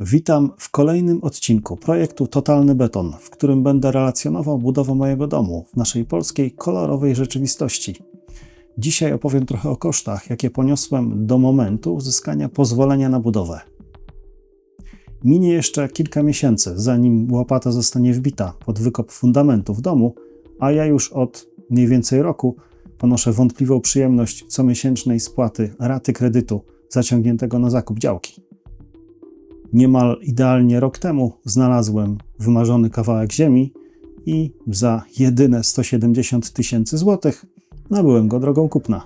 Witam w kolejnym odcinku projektu Totalny Beton, w którym będę relacjonował budowę mojego domu w naszej polskiej kolorowej rzeczywistości. Dzisiaj opowiem trochę o kosztach, jakie poniosłem do momentu uzyskania pozwolenia na budowę. Minie jeszcze kilka miesięcy, zanim łopata zostanie wbita pod wykop fundamentu w domu, a ja już od mniej więcej roku ponoszę wątpliwą przyjemność comiesięcznej spłaty raty kredytu zaciągniętego na zakup działki. Niemal idealnie rok temu znalazłem wymarzony kawałek ziemi i za jedyne 170 tysięcy złotych nabyłem go drogą kupna.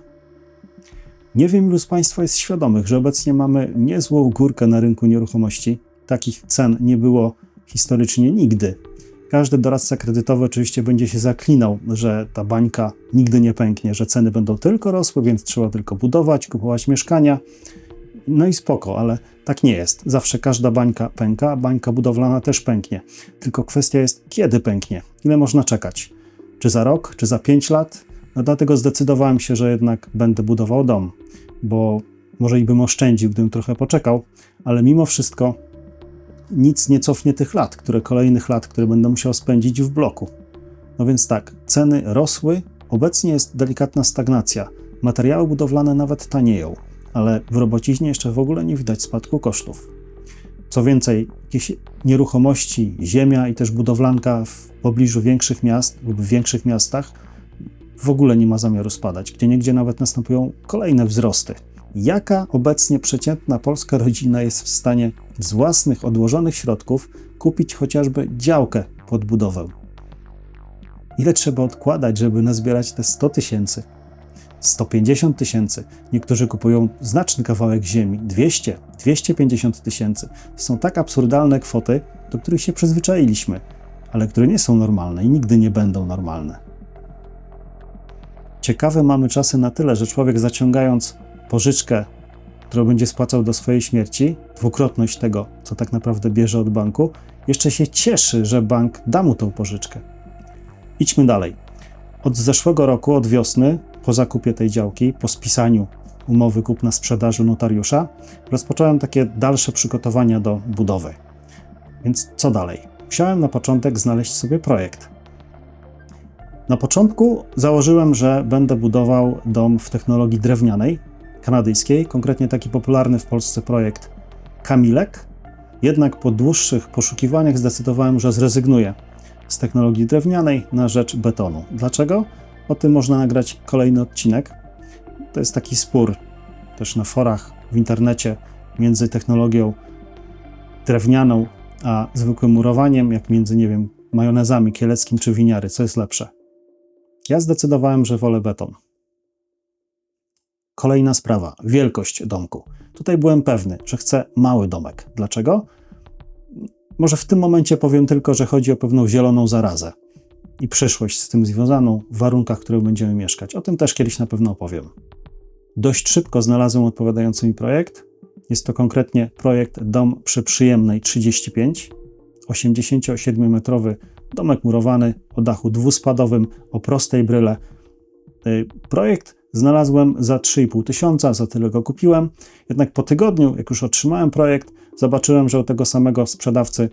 Nie wiem, ilu z Państwa jest świadomych, że obecnie mamy niezłą górkę na rynku nieruchomości. Takich cen nie było historycznie nigdy. Każdy doradca kredytowy oczywiście będzie się zaklinał, że ta bańka nigdy nie pęknie, że ceny będą tylko rosły, więc trzeba tylko budować, kupować mieszkania. No i spoko, ale tak nie jest. Zawsze każda bańka pęka, bańka budowlana też pęknie. Tylko kwestia jest, kiedy pęknie, ile można czekać. Czy za rok, czy za pięć lat? No dlatego zdecydowałem się, że jednak będę budował dom, bo może i bym oszczędził, gdybym trochę poczekał, ale mimo wszystko nic nie cofnie tych lat, które kolejnych lat, które będę musiał spędzić w bloku. No więc tak, ceny rosły, obecnie jest delikatna stagnacja. Materiały budowlane nawet tanieją ale w robociźnie jeszcze w ogóle nie widać spadku kosztów. Co więcej, jakieś nieruchomości, ziemia i też budowlanka w pobliżu większych miast lub w większych miastach w ogóle nie ma zamiaru spadać, gdzie niegdzie nawet następują kolejne wzrosty. Jaka obecnie przeciętna polska rodzina jest w stanie z własnych odłożonych środków kupić chociażby działkę pod budowę? Ile trzeba odkładać, żeby nazbierać te 100 tysięcy? 150 tysięcy. Niektórzy kupują znaczny kawałek ziemi 200, 250 tysięcy. Są tak absurdalne kwoty, do których się przyzwyczailiśmy, ale które nie są normalne i nigdy nie będą normalne. Ciekawe mamy czasy na tyle, że człowiek zaciągając pożyczkę, którą będzie spłacał do swojej śmierci, dwukrotność tego, co tak naprawdę bierze od banku, jeszcze się cieszy, że bank da mu tą pożyczkę. Idźmy dalej. Od zeszłego roku, od wiosny, po zakupie tej działki, po spisaniu umowy kupna-sprzedaży notariusza, rozpocząłem takie dalsze przygotowania do budowy. Więc co dalej? Musiałem na początek znaleźć sobie projekt. Na początku założyłem, że będę budował dom w technologii drewnianej, kanadyjskiej, konkretnie taki popularny w Polsce projekt Kamilek. Jednak po dłuższych poszukiwaniach zdecydowałem, że zrezygnuję z technologii drewnianej na rzecz betonu. Dlaczego? O tym można nagrać kolejny odcinek. To jest taki spór też na forach w internecie między technologią drewnianą a zwykłym murowaniem, jak między, nie wiem, majonezami kieleckim czy winiary. Co jest lepsze? Ja zdecydowałem, że wolę beton. Kolejna sprawa wielkość domku. Tutaj byłem pewny, że chcę mały domek. Dlaczego? Może w tym momencie powiem tylko, że chodzi o pewną zieloną zarazę i przyszłość z tym związaną w warunkach, w których będziemy mieszkać. O tym też kiedyś na pewno opowiem. Dość szybko znalazłem odpowiadający mi projekt. Jest to konkretnie projekt Dom przy Przyjemnej 35, 87-metrowy domek murowany o dachu dwuspadowym, o prostej bryle. Y, projekt znalazłem za 3,5 tysiąca, za tyle go kupiłem. Jednak po tygodniu, jak już otrzymałem projekt, zobaczyłem, że u tego samego sprzedawcy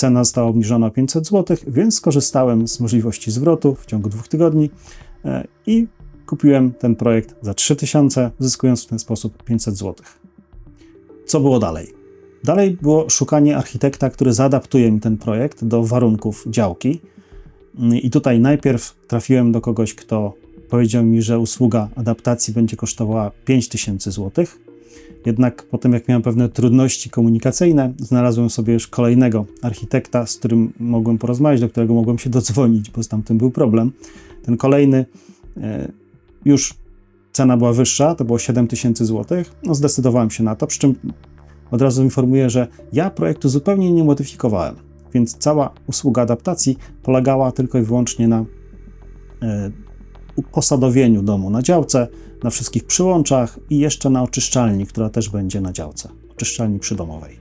Cena została obniżona o 500 zł, więc skorzystałem z możliwości zwrotu w ciągu dwóch tygodni e, i kupiłem ten projekt za 3000, zyskując w ten sposób 500 zł. Co było dalej? Dalej było szukanie architekta, który zaadaptuje mi ten projekt do warunków działki. I tutaj najpierw trafiłem do kogoś, kto powiedział mi, że usługa adaptacji będzie kosztowała 5000 zł. Jednak potem, jak miałem pewne trudności komunikacyjne, znalazłem sobie już kolejnego architekta, z którym mogłem porozmawiać, do którego mogłem się dodzwonić, bo z tamtym był problem. Ten kolejny e, już cena była wyższa, to było 7000 zł. No, zdecydowałem się na to, przy czym od razu informuję, że ja projektu zupełnie nie modyfikowałem, więc cała usługa adaptacji polegała tylko i wyłącznie na e, posadowieniu domu na działce, na wszystkich przyłączach i jeszcze na oczyszczalni, która też będzie na działce, oczyszczalni przydomowej.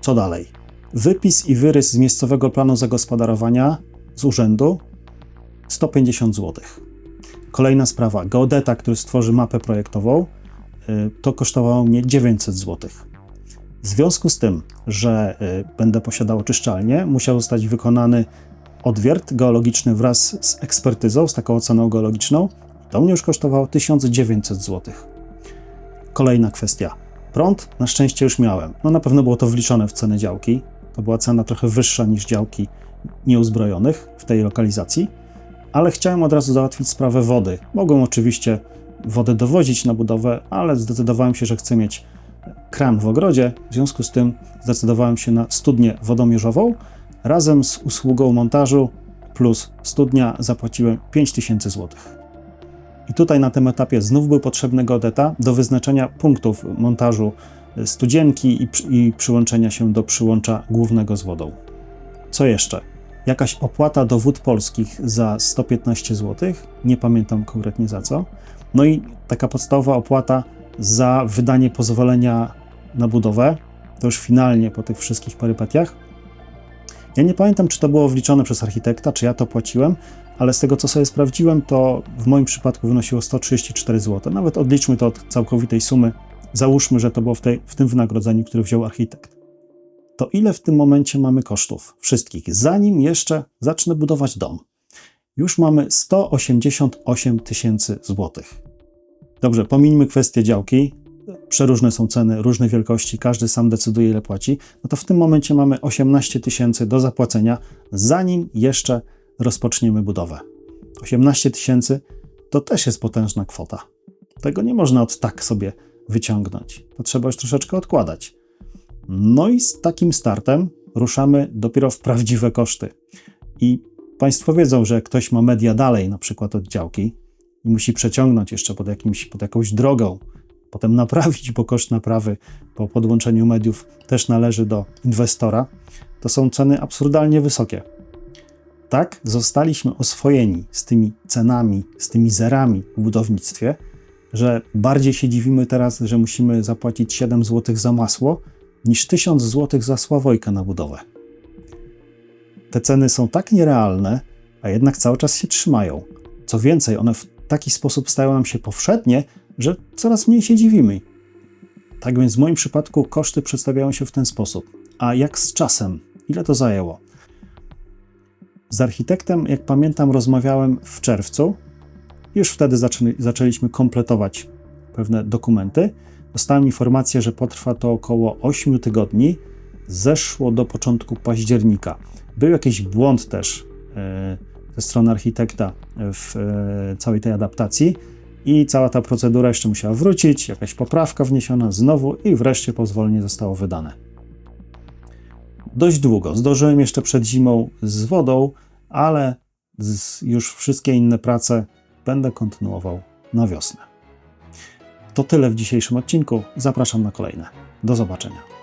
Co dalej? Wypis i wyrys z miejscowego planu zagospodarowania z urzędu 150 zł. Kolejna sprawa, geodeta, który stworzy mapę projektową, y, to kosztowało mnie 900 zł. W związku z tym, że y, będę posiadał oczyszczalnię, musiał zostać wykonany odwiert geologiczny wraz z ekspertyzą, z taką oceną geologiczną. To mnie już kosztowało 1900 zł. Kolejna kwestia. Prąd na szczęście już miałem. No na pewno było to wliczone w cenę działki. To była cena trochę wyższa niż działki nieuzbrojonych w tej lokalizacji, ale chciałem od razu załatwić sprawę wody. Mogłem oczywiście wodę dowozić na budowę, ale zdecydowałem się, że chcę mieć kran w ogrodzie. W związku z tym zdecydowałem się na studnię wodomierzową. Razem z usługą montażu plus studnia zapłaciłem 5000 zł. I tutaj na tym etapie znów był potrzebny geodeta do wyznaczenia punktów montażu studzienki i, i przyłączenia się do przyłącza głównego z wodą. Co jeszcze? Jakaś opłata do wód polskich za 115 zł, nie pamiętam konkretnie za co. No i taka podstawowa opłata za wydanie pozwolenia na budowę, to już finalnie po tych wszystkich perypetiach. Ja nie pamiętam, czy to było wliczone przez architekta, czy ja to płaciłem, ale z tego co sobie sprawdziłem, to w moim przypadku wynosiło 134 zł. Nawet odliczmy to od całkowitej sumy. Załóżmy, że to było w, tej, w tym wynagrodzeniu, które wziął architekt. To ile w tym momencie mamy kosztów wszystkich, zanim jeszcze zacznę budować dom? Już mamy 188 tysięcy złotych. Dobrze, pomińmy kwestię działki. Przeróżne są ceny, różne wielkości, każdy sam decyduje, ile płaci. No to w tym momencie mamy 18 tysięcy do zapłacenia, zanim jeszcze rozpoczniemy budowę. 18 tysięcy to też jest potężna kwota. Tego nie można od tak sobie wyciągnąć. To trzeba już troszeczkę odkładać. No i z takim startem ruszamy dopiero w prawdziwe koszty. I Państwo wiedzą, że jak ktoś ma media dalej, na przykład od działki, i musi przeciągnąć jeszcze pod, jakimś, pod jakąś drogą, potem naprawić, bo koszt naprawy po podłączeniu mediów też należy do inwestora, to są ceny absurdalnie wysokie. Tak zostaliśmy oswojeni z tymi cenami, z tymi zerami w budownictwie, że bardziej się dziwimy teraz, że musimy zapłacić 7 zł za masło, niż 1000 zł za sławojkę na budowę. Te ceny są tak nierealne, a jednak cały czas się trzymają. Co więcej, one w taki sposób stają nam się powszednie, że coraz mniej się dziwimy. Tak więc w moim przypadku koszty przedstawiają się w ten sposób. A jak z czasem? Ile to zajęło? Z architektem, jak pamiętam, rozmawiałem w czerwcu. Już wtedy zaczęli, zaczęliśmy kompletować pewne dokumenty. Dostałem informację, że potrwa to około 8 tygodni. Zeszło do początku października. Był jakiś błąd też e, ze strony architekta w e, całej tej adaptacji i cała ta procedura jeszcze musiała wrócić, jakaś poprawka wniesiona znowu i wreszcie pozwolenie zostało wydane. Dość długo. Zdążyłem jeszcze przed zimą z wodą, ale już wszystkie inne prace będę kontynuował na wiosnę. To tyle w dzisiejszym odcinku. Zapraszam na kolejne. Do zobaczenia.